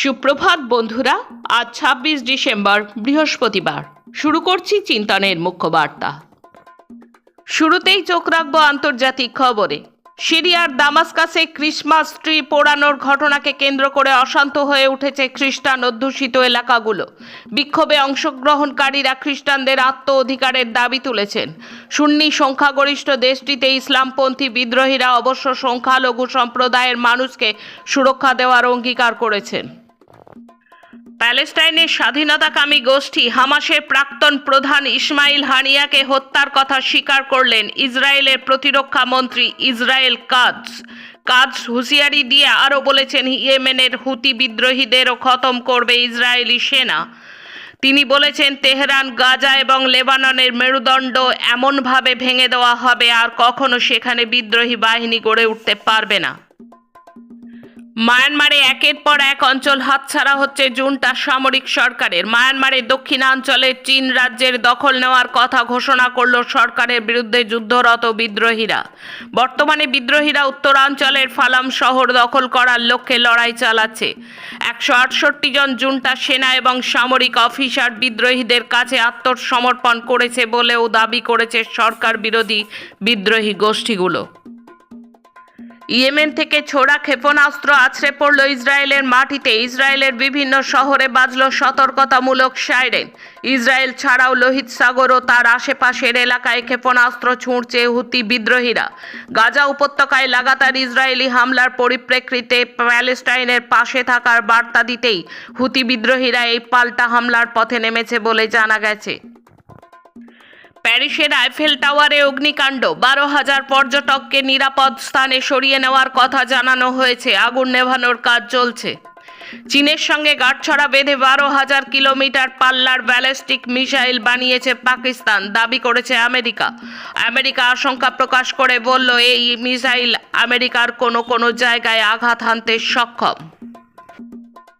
সুপ্রভাত বন্ধুরা, আজ ছাব্বিশ ডিসেম্বর, বৃহস্পতিবার। শুরু করছি চিন্তনের মুখ্য বার্তা শুরুতেই চোখ রাখব আন্তর্জাতিক খবরে। সিরিয়ার দামাস্কাসে ক্রিসমাস ট্রি পোড়ানোর ঘটনাকে কেন্দ্র করে অশান্ত হয়ে উঠেছে খ্রিস্টান অধ্যুষিত এলাকাগুলো। বিক্ষোভে অংশগ্রহণকারীরা খ্রিস্টানদের আত্ম অধিকারের দাবি তুলেছেন। সুন্নি সংখ্যাগরিষ্ঠ দেশটিতে ইসলামপন্থী বিদ্রোহীরা অবশ্য সংখ্যালঘু সম্প্রদায়ের মানুষকে সুরক্ষা দেওয়ার অঙ্গীকার করেছেন। প্যালেস্টাইনের স্বাধীনতাকামী গোষ্ঠী হামাসের প্রাক্তন প্রধান ইসমাইল হানিয়াকে হত্যার কথা স্বীকার করলেন ইসরায়েলের প্রতিরক্ষা মন্ত্রী ইসরায়েল কাজ কাজ হুঁশিয়ারি দিয়ে আরও বলেছেন, ইয়েমেনের হুতি বিদ্রোহীদেরও খতম করবে ইসরায়েলি সেনা। তিনি বলেছেন, তেহরান, গাজা এবং লেবাননের মেরুদণ্ড এমনভাবে ভেঙে দেওয়া হবে, আর কখনো সেখানে বিদ্রোহী বাহিনী গড়ে উঠতে পারবে না। মায়ানমারে একের পর এক অঞ্চল হাতছাড়া হচ্ছে জুনটা সামরিক সরকারের। মায়ানমারের দক্ষিণাঞ্চলে চীন রাজ্যের দখল নেওয়ার কথা ঘোষণা করল সরকারের বিরুদ্ধে যুদ্ধরত বিদ্রোহীরা। বর্তমানে বিদ্রোহীরা উত্তরাঞ্চলের ফালাম শহর দখল করার লক্ষ্যে লড়াই চালাচ্ছে। একশো আটষট্টি জন জুনটা সেনা এবং সামরিক অফিসার বিদ্রোহীদের কাছে আত্মসমর্পণ করেছে বলেও দাবি করেছে সরকার বিরোধী বিদ্রোহী গোষ্ঠীগুলো। ইয়েমেন থেকে ছোড়া ক্ষেপণাস্ত্র আছড়ে পড়ল ইসরায়েলের মাটিতে। ইসরায়েলের বিভিন্ন শহরে বাজল সতর্কতামূলক সাইরেন। ইসরায়েল ছাড়াও লোহিত সাগর ও তার আশেপাশের এলাকায় ক্ষেপণাস্ত্র ছুঁড়ছে হুতি বিদ্রোহীরা। গাজা উপত্যকায় লাগাতার ইসরায়েলি হামলার পরিপ্রেক্ষিতে প্যালেস্টাইনের পাশে থাকার বার্তা দিতেই হুতি বিদ্রোহীরা এই পাল্টা হামলার পথে নেমেছে বলে জানা গেছে। প্যারিসের আইফেল টাওয়ারে অগ্নিকাণ্ড। বারো হাজার পর্যটককে নিরাপদ স্থানে সরিয়ে নেওয়ার কথা জানানো হয়েছে। আগুন নেভানোর কাজ চলছে। চীনের সঙ্গে গাঁটছড়া বেঁধে বারো হাজার কিলোমিটার পাল্লার ব্যালিস্টিক মিসাইল বানিয়েছে পাকিস্তান, দাবি করেছে আমেরিকা। আমেরিকা আশঙ্কা প্রকাশ করে বলল, এই মিসাইল আমেরিকার কোনো কোনো জায়গায় আঘাত হানতে সক্ষম।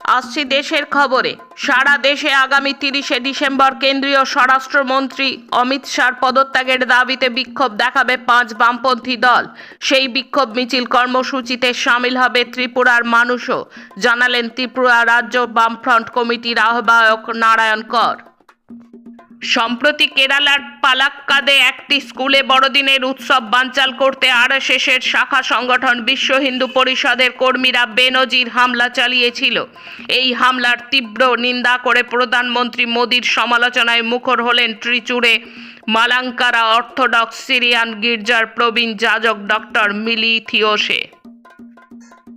আসছি দেশের খবরে। সারা দেশে আগামী তিরিশে ডিসেম্বর কেন্দ্রীয় স্বরাষ্ট্রমন্ত্রী অমিত শাহর পদত্যাগের দাবিতে বিক্ষোভ দেখাবে পাঁচ বামপন্থী দল। সেই বিক্ষোভ মিছিল কর্মসূচিতে সামিল হবে ত্রিপুরার মানুষও, জানালেন ত্রিপুরা রাজ্য বামফ্রন্ট কমিটির আহ্বায়ক নারায়ণ কর। সম্প্রতি কেরালার পালাক্কাদে একটি স্কুলে বড়দিনের উৎসব বানচাল করতে আর আরএসএসের শাখা সংগঠন বিশ্ব হিন্দু পরিষদের কর্মীরা বেনজির হামলা চালিয়েছিল। এই হামলার তীব্র নিন্দা করে প্রধানমন্ত্রী মোদীর সমালোচনায় মুখর হলেন ত্রিচুড়ে মালাঙ্কারা অর্থোডক্স সিরিয়ান গির্জার প্রবীণ যাজক ডক্টর মিলি থিওসে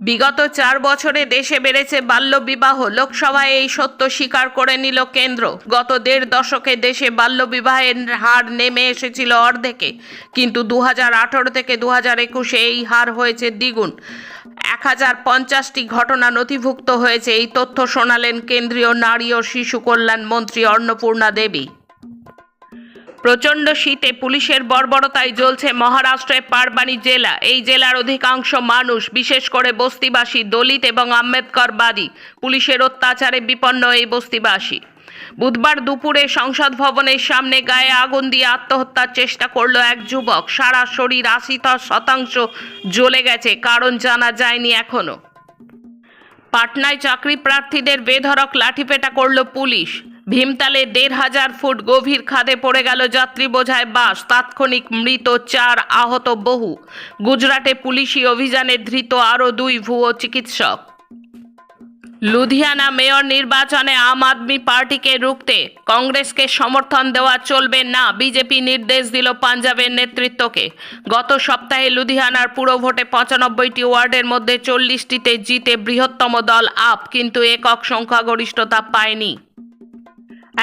বিগত চার বছরে দেশে বেড়েছে বাল্যবিবাহ। লোকসভায় এই সত্য স্বীকার করে নিল কেন্দ্র। গত দেড় দশকে দেশে বাল্যবিবাহের হার নেমে এসেছিল অর্ধেকে। কিন্তু দু হাজার আঠারো থেকে দু একুশে এই হার হয়েছে দ্বিগুণ। এক হাজার পঞ্চাশটি ঘটনা নথিভুক্ত হয়েছে। এই তথ্য শোনালেন কেন্দ্রীয় নারী ও শিশু কল্যাণ মন্ত্রী অন্নপূর্ণা দেবী। প্রচণ্ড শীতে পুলিশের বর্বরতায় জ্বলছে মহারাষ্ট্রের পারবানি জেলা। এই জেলার অধিকাংশ মানুষ, বিশেষ করে বস্তিবাসী দলিত এবং আম্বেদকরবাদী পুলিশের অত্যাচারে বিপন্ন এই বস্তিবাসী। বুধবার দুপুরে সংসদ ভবনের সামনে গায়ে আগুন দিয়ে আত্মহত্যার চেষ্টা করল এক যুবক। সারা শরীর আশি শতাংশ জ্বলে গেছে, কারণ জানা যায়নি এখনও। পাটনায় চাকরি প্রার্থীদের বেধড়ক লাঠিপেটা করল পুলিশ। ভীমতালে দেড় হাজার ফুট গভীর খাদে পড়ে গেল যাত্রী বোঝায় বাস, তাৎক্ষণিক মৃত চার আহত বহু। গুজরাটে পুলিশি অভিযানে ধৃত আরও দুই ভুয়ো চিকিৎসক। লুধিয়ানা মেয়র নির্বাচনে আম আদমি পার্টিকে রুখতে কংগ্রেসকে সমর্থন দেওয়া চলবে না, বিজেপি নির্দেশ দিল পাঞ্জাবের নেতৃত্বকে। গত সপ্তাহে লুধিয়ানার পুরো ভোটে পঁচানব্বইটি ওয়ার্ডের মধ্যে চল্লিশটিতে জিতে বৃহত্তম দল আপ, কিন্তু একক সংখ্যাগরিষ্ঠতা পায়নি।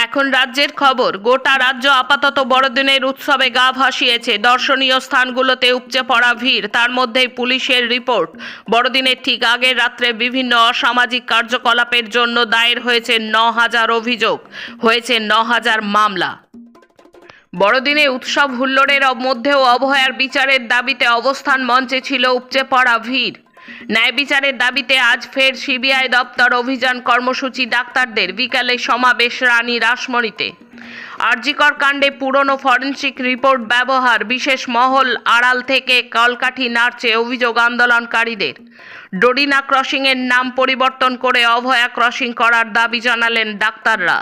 এখন রাজ্যের খবর, গোটা রাজ্য আপাতত বড়দিনের উৎসবে গা ভাসিয়েছে। দর্শনীয় স্থানগুলোতে উপচে পড়া ভিড়, তার মধ্যেই পুলিশের রিপোর্ট। বড়দিনের ঠিক আগের রাত্রে বিভিন্ন অসামাজিক কার্যকলাপের জন্য দায়ের হয়েছে ন হাজার অভিযোগ, হয়েছে ন হাজার মামলা। বড়দিনে উৎসব হুল্লোড়ের মধ্যেও অভয়ার বিচারের দাবিতে অবস্থান মঞ্চে ছিল উপচে পড়া ভিড়। ন্যায় বিচারের দাবিতে আজ ফের সিবিআই দপ্তর অভিযান কর্মসূচি ডাক্তারদের বিকালে সমাবেশ রানী রাসমণিতে। আরজিকর কাণ্ডে পুরনো ফরেনসিক রিপোর্ট ব্যবহার বিশেষ মহল আড়াল থেকে কলকাঠি নাড়ছে অভিযোগ আন্দোলনকারীদের। ডোরিনা ক্রসিংয়ের নাম পরিবর্তন করে অভয়া ক্রসিং করার দাবি জানালেন ডাক্তাররা।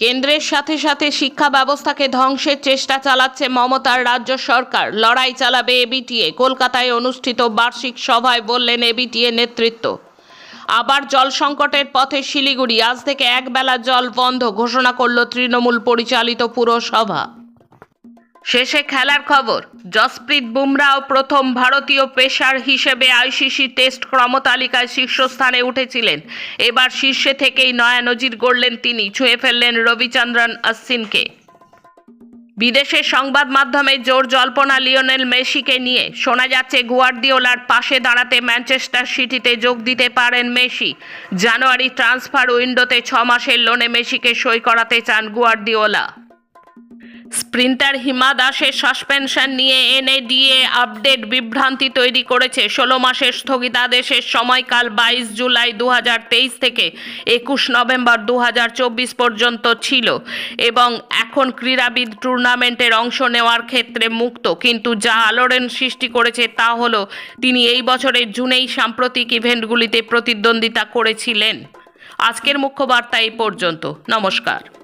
কেন্দ্রের সাথে সাথে শিক্ষা ব্যবস্থাকে ধ্বংসের চেষ্টা চালাচ্ছে মমতার রাজ্য সরকার। লড়াই চালাবে এবিটিএ কলকাতায় অনুষ্ঠিত বার্ষিক সভায় বললেন এবিটিএ নেতৃত্ব। আবার জল সংকটের পথে শিলিগুড়ি। আজ থেকে একবেলা জল বন্ধ ঘোষণা করল তৃণমূল পরিচালিত পুরসভা। শেষে খেলার খবর, জসপ্রীত বুমরাও প্রথম ভারতীয় পেশার হিসেবে আইসিসি টেস্ট ক্রমতালিকায় শীর্ষস্থানে উঠেছিলেন। এবার শীর্ষে থেকেই নয়া নজির গড়লেন তিনি, ছুঁয়ে ফেললেন রবিচন্দ্রন অশ্বিনকে বিদেশের সংবাদ মাধ্যমে জোর জল্পনা লিওনেল মেসিকে নিয়ে। শোনা যাচ্ছে, গুয়ার্দিওলার পাশে দাঁড়াতে ম্যানচেস্টার সিটিতে যোগ দিতে পারেন মেসি। জানুয়ারি ট্রান্সফার উইন্ডোতে ছ মাসের লোনে মেসিকে সই করাতে চান গুয়ার্দিওলা। স্প্রিন্টার হিমা দাসের সাসপেনশন নিয়ে এনএডিএ আপডেট বিভ্রান্তি তৈরি করেছে। ষোলো মাসের স্থগিতাদেশের সময়কাল বাইশ জুলাই দু হাজার তেইশ থেকে একুশ নভেম্বর দু হাজার চব্বিশ পর্যন্ত ছিল এবং এখন ক্রীড়াবিদ টুর্নামেন্টের অংশ নেওয়ার ক্ষেত্রে মুক্ত। কিন্তু যা আলোড়ন সৃষ্টি করেছে তা হল, তিনি এই বছরের জুনেই সাম্প্রতিক ইভেন্টগুলিতে প্রতিদ্বন্দ্বিতা করেছিলেন। আজকের মুখ্য বার্তা এই পর্যন্ত। নমস্কার।